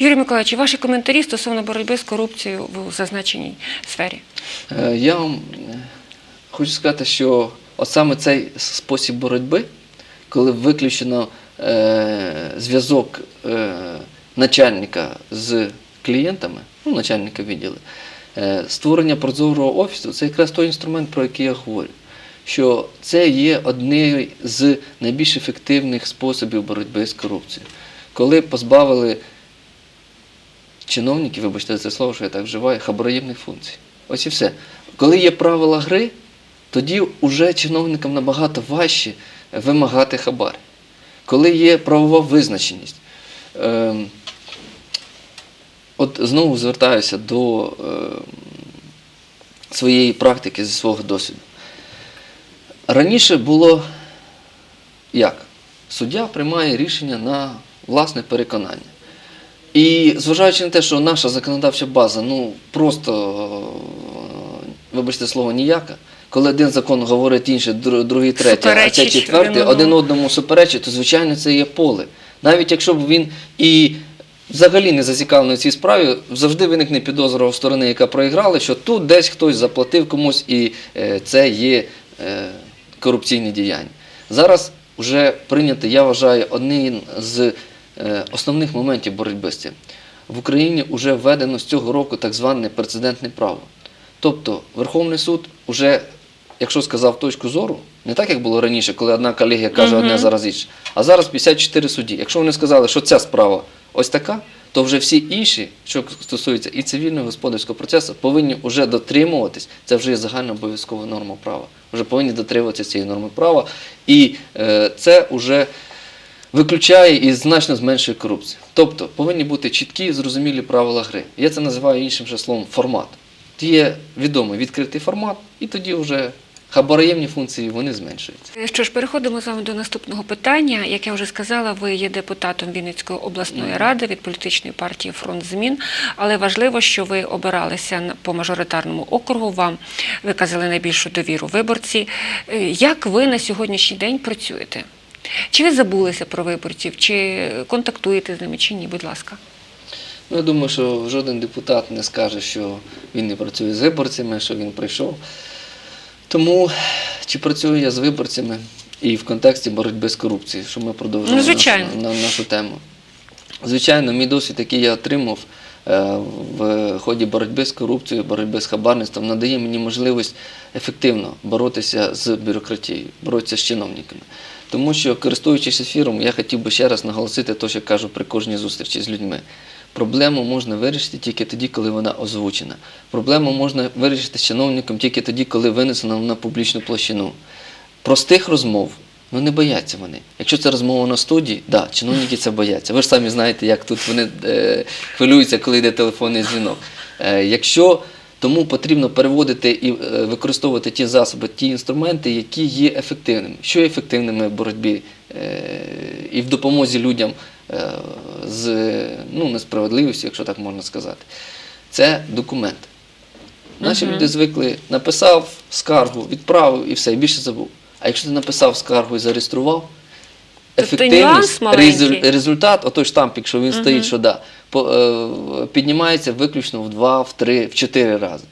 Юрій Миколаївич, ваші коментарі стосовно боротьби з корупцією в зазначеній сфері. Е, Я вам е, хочу сказати, що от саме цей спосіб боротьби, коли виключено е, зв'язок начальника з клієнтами, ну, начальника відділу, створення прозорого офісу це якраз той інструмент, про який я говорю. Що це є одним з найбільш ефективних способів боротьби з корупцією. Коли позбавили чиновників, вибачте за це слово, що я так вживаю, хабароємних функцій. Ось і все. Коли є правила гри, тоді вже чиновникам набагато важче вимагати хабар. Коли є правова визначеність. Ем, от знову звертаюся до ем, своєї практики зі свого досвіду. Раніше було як? Суддя приймає рішення на власне переконання. І зважаючи на те, що наша законодавча база ну просто, е, вибачте слово, ніяка, коли один закон говорить інший, другий третій, а це четвертий, один одному. суперечить, то звичайно це є поле. Навіть якщо б він і взагалі не зацікавлений в цій справі, завжди виникне підозра у сторони, яка проіграла, що тут десь хтось заплатив комусь, і е, це є е, корупційне діяння. Зараз вже прийнято, я вважаю, один з основних моментів боротьби з цим. В Україні вже введено з цього року так зване прецедентне право. Тобто Верховний суд вже, якщо сказав точку зору, не так як було раніше, коли одна колегія каже Мгм. одне зараз інше, а зараз 54 судді. Якщо вони сказали, що ця справа ось така, то вже всі інші, що стосується і цивільного і господарського процесу, повинні вже дотримуватись. Це вже є загальна обов'язкова норма права. Вже повинні дотримуватися цієї норми права. І е, це вже виключає і значно зменшує корупцію. Тобто повинні бути чіткі, зрозумілі правила гри. Я це називаю іншим же словом формат. Є відомий відкритий формат, і тоді вже хабароємні функції вони зменшуються. Що ж, переходимо з вами до наступного питання. Як я вже сказала, ви є депутатом Вінницької обласної ради від політичної партії Фронт змін. Але важливо, що ви обиралися на- по мажоритарному округу. Вам виказали найбільшу довіру виборці. Е, Як ви на сьогоднішній день працюєте? Чи ви забулися про виборців, чи контактуєте з ними, чи ні? Будь ласка. Ну, я думаю, що жоден депутат не скаже, що він не працює з виборцями, що він прийшов. Тому чи працюю я з виборцями і в контексті боротьби з корупцією, що ми продовжуємо Ну, нашу, на, нашу тему. Звичайно, мій досвід, який я отримав в ході боротьби з корупцією, боротьби з хабарництвом, надає мені можливість ефективно боротися з бюрократією, боротися з чиновниками. Тому що, користуючись ефіром, я хотів би ще раз наголосити те, що кажу при кожній зустрічі з людьми. Проблему можна вирішити тільки тоді, коли вона озвучена. Проблему можна вирішити з чиновником тільки тоді, коли винесена на публічну площину. Простих розмов ну не бояться вони. Якщо це розмова на студії, да, чиновники це бояться. Ви ж самі знаєте, як тут вони е, хвилюються, коли йде телефонний дзвінок. Е, якщо тому потрібно переводити і е, використовувати ті засоби, ті інструменти, які є ефективними. Що є ефективними в боротьбі е, і в допомозі людям е, з ну, несправедливістю, якщо так можна сказати, це документ. Наші люди звикли, написав скаргу, відправив і все, і більше забув. А якщо ти написав скаргу і зареєстрував, Тобто ефективність, результат, отой штамп, якщо він стоїть, що да, е, піднімається виключно в два, в три, в чотири рази.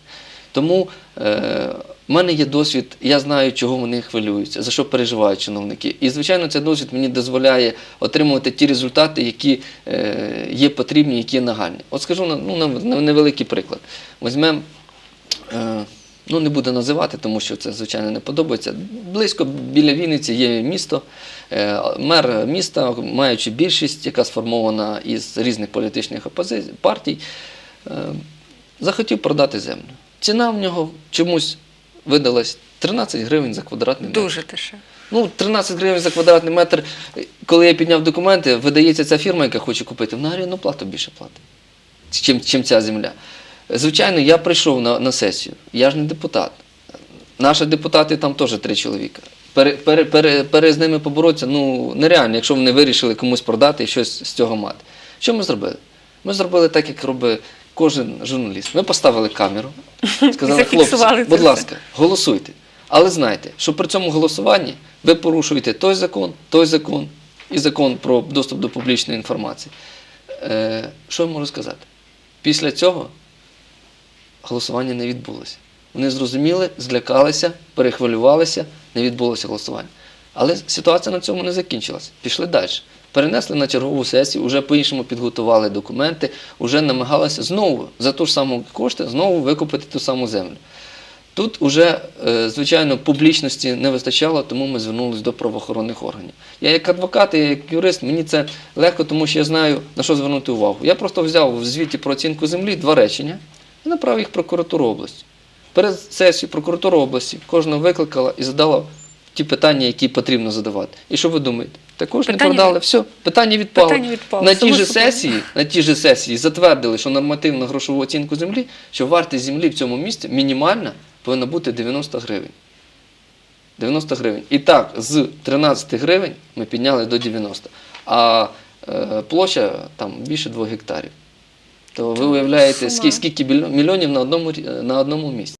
Тому е, в мене є досвід, я знаю, чого вони хвилюються, за що переживають чиновники. І, звичайно, цей досвід мені дозволяє отримувати ті результати, які е, є потрібні, які є нагальні. От скажу ну, на, на невеликий приклад. Візьмемо Е, Ну, не буду називати, тому що це, звичайно, не подобається. Близько біля Вінниці є місто. Е, Мер міста, маючи більшість, яка сформована із різних політичних партій, е, захотів продати землю. Ціна в нього чомусь видалась 13 гривень за квадратний метр. Дуже дешево. Ну, 13 гривень за квадратний метр. Коли я підняв документи, видається ця фірма, яка хоче купити, вона орендну плату більше платить, чим, чим ця земля. Звичайно, я прийшов на, на сесію, я ж не депутат. Наші депутати там теж три чоловіка. Пере, пере, пере, пере з ними поборотися ну, нереально, якщо вони вирішили комусь продати і щось з цього мати. Що ми зробили? Ми зробили так, як робить кожен журналіст. Ми поставили камеру, сказали, хлопці, будь ласка, голосуйте. Але знайте, що при цьому голосуванні ви порушуєте той закон, той закон і закон про доступ до публічної інформації. Е, що я можу сказати? Після цього голосування не відбулося. Вони зрозуміли, злякалися, перехвилювалися, не відбулося голосування. Але ситуація на цьому не закінчилася. Пішли далі. Перенесли на чергову сесію, вже по-іншому підготували документи, вже намагалися знову за ту ж саму кошти знову викупити ту саму землю. Тут уже, е, звичайно, публічності не вистачало, тому ми звернулися до правоохоронних органів. Я як адвокат, і як юрист, мені це легко, тому що я знаю, на що звернути увагу. Я просто взяв в звіті про оцінку землі два речення і направив їх в прокуратуру області. Перед сесією прокуратура області кожного викликала і задала ті питання, які потрібно задавати. І що ви думаєте? Також Питання не продали. Все, питання відпало. Питання відпало, На тій же сесії, на тій же сесії затвердили, що нормативну грошову оцінку землі, що вартість землі в цьому місті мінімальна повинна бути 90 гривень. 90 гривень. І так, з 13 гривень ми підняли до 90. А е, площа там більше 2 гектарів. То ви уявляєте, скільки, скільки мільйонів на одному, на одному місці.